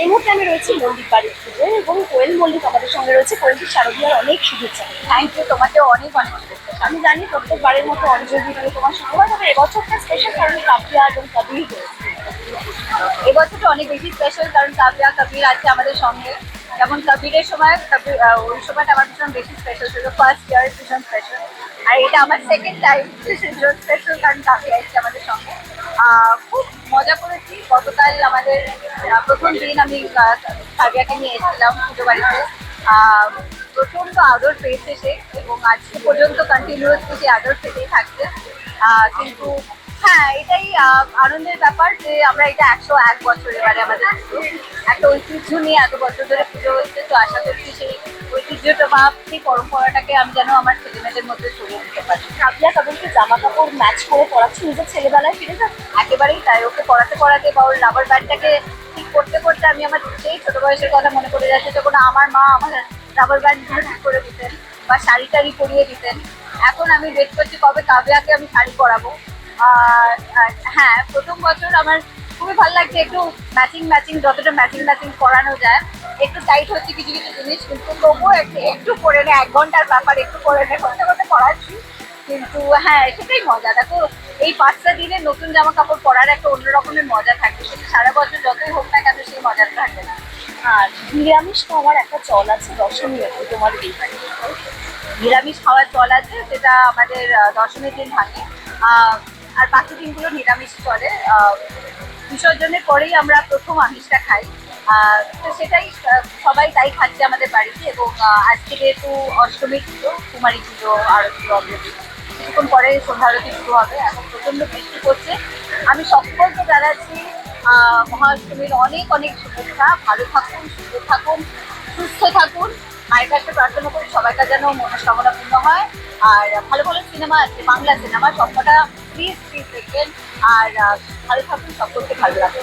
এই মুহূর্তে আমি রয়েছি মল্লিক বাড়ির পুজো এবং কোয়েল মল্লিক আমাদের সঙ্গে রয়েছে। কোয়েলটি শারদীয়ার অনেক শুভেচ্ছা। থ্যাংক ইউ তোমাকে অনেক অনেক আমি জানি প্রত্যেকবারের মতো অঞ্জলি মানে তোমার শুক্রবার তবে এবছরটা স্পেশাল কারণ কাপিয়া এবং কবির এবছরটা অনেক বেশি স্পেশাল কারণ কাবিয়া কবির আছে আমাদের সঙ্গে। যেমন কবিরের সময় কবির ওই সময়টা আমার ভীষণ বেশি স্পেশাল ছিল ফার্স্ট ইয়ার ভীষণ স্পেশাল আর এটা আমার সেকেন্ড টাইম স্পেশাল কারণ কাবিয়া এসছে আমাদের সঙ্গে। খুব মজা করেছি। গতকাল আমাদের প্রথম দিন আমি সাবিয়াকে নিয়ে এসেছিলাম পুজো বাড়িতে। প্রচণ্ড আদর পেয়েছে সে এবং আজকে পর্যন্ত কন্টিনিউয়াসলি সে আদর পেতেই থাকছে। কিন্তু হ্যাঁ এটাই আনন্দের ব্যাপার যে আমরা এটা একশো এক বছর এবারে আমাদের একটা ঐতিহ্য নিয়ে এত বছর ধরে পুজো হচ্ছে, তো আশা করছি সেই ঐতিহ্যটা বা সেই পরম্পরাটাকে আমি যেন আমার ছেলেমেয়েদের মধ্যে ছড়িয়ে দিতে পারি। কাপিয়া কবিরকে জামা কাপড় ম্যাচ করে পড়াচ্ছি নিজের ছেলেবেলায় ফিরে যাচ্ছে একেবারেই তাই, ওকে পড়াতে পড়াতে বা ওর রাবার ব্যান্ডটাকে ঠিক করতে করতে আমি আমার সেই ছোট বয়সের কথা মনে পড়ে যাচ্ছে যখন আমার মা আমার রাবার ব্যান্ডগুলো ঠিক করে দিতেন বা শাড়ি টাড়ি পরিয়ে দিতেন। এখন আমি ওয়েট করছি কবে কাবিয়াকে আমি শাড়ি পরাবো। হ্যাঁ প্রথম বছর আমার খুবই ভালো লাগছে একটু ম্যাচিং ম্যাচিং যতটা ম্যাচিং ম্যাচিং করানো যায় একটু টাইট হচ্ছে কিছু কিছু জিনিস কিন্তু তবুও একটু একটু পরে নে এক ঘণ্টার ব্যাপার একটু করে নে করতে করতে পড়াচ্ছি কিন্তু হ্যাঁ সেটাই মজা দেখো এই পাঁচটা দিনে নতুন জামা কাপড় পরার একটা অন্য রকমের মজা থাকবে সেটা সারা বছর যতই হোক না কেন সেই মজাটা থাকবে না। আর নিরামিষ খাওয়ার একটা চল আছে দশমী তোমার এই বাড়িতে। নিরামিষ খাওয়ার চল আছে যেটা আমাদের দশমীর দিন আহ, আর বাকি দিনগুলো নিরামিষ চলে। বিসর্জনের পরেই আমরা প্রথম আমিষটা খাই। তো সেটাই সবাই তাই খাচ্ছে আমাদের বাড়িতে এবং আজকে যেহেতু অষ্টমী পুজো কুমারী পুজো, আরতি অলরেডি কিছুক্ষণ পরে সন্ধ্যা আরতি শুরু হবে। এখন প্রচণ্ড বৃষ্টি করছে আমি সকলকে জানাচ্ছি মহাষ্টমীর অনেক অনেক শুভেচ্ছা। ভালো থাকুন, সুস্থ থাকুন সুস্থ থাকুন। মায়ের কাছে প্রার্থনা করি সবাইকার যেন মনস্কামনা পূর্ণ হয়। আর ভালো ভালো সিনেমা আছে, বাংলা সিনেমা, সবকটা প্লিজ প্লিজ দেখবেন আর ভালো থাকুন সকলকে ভালো লাগবে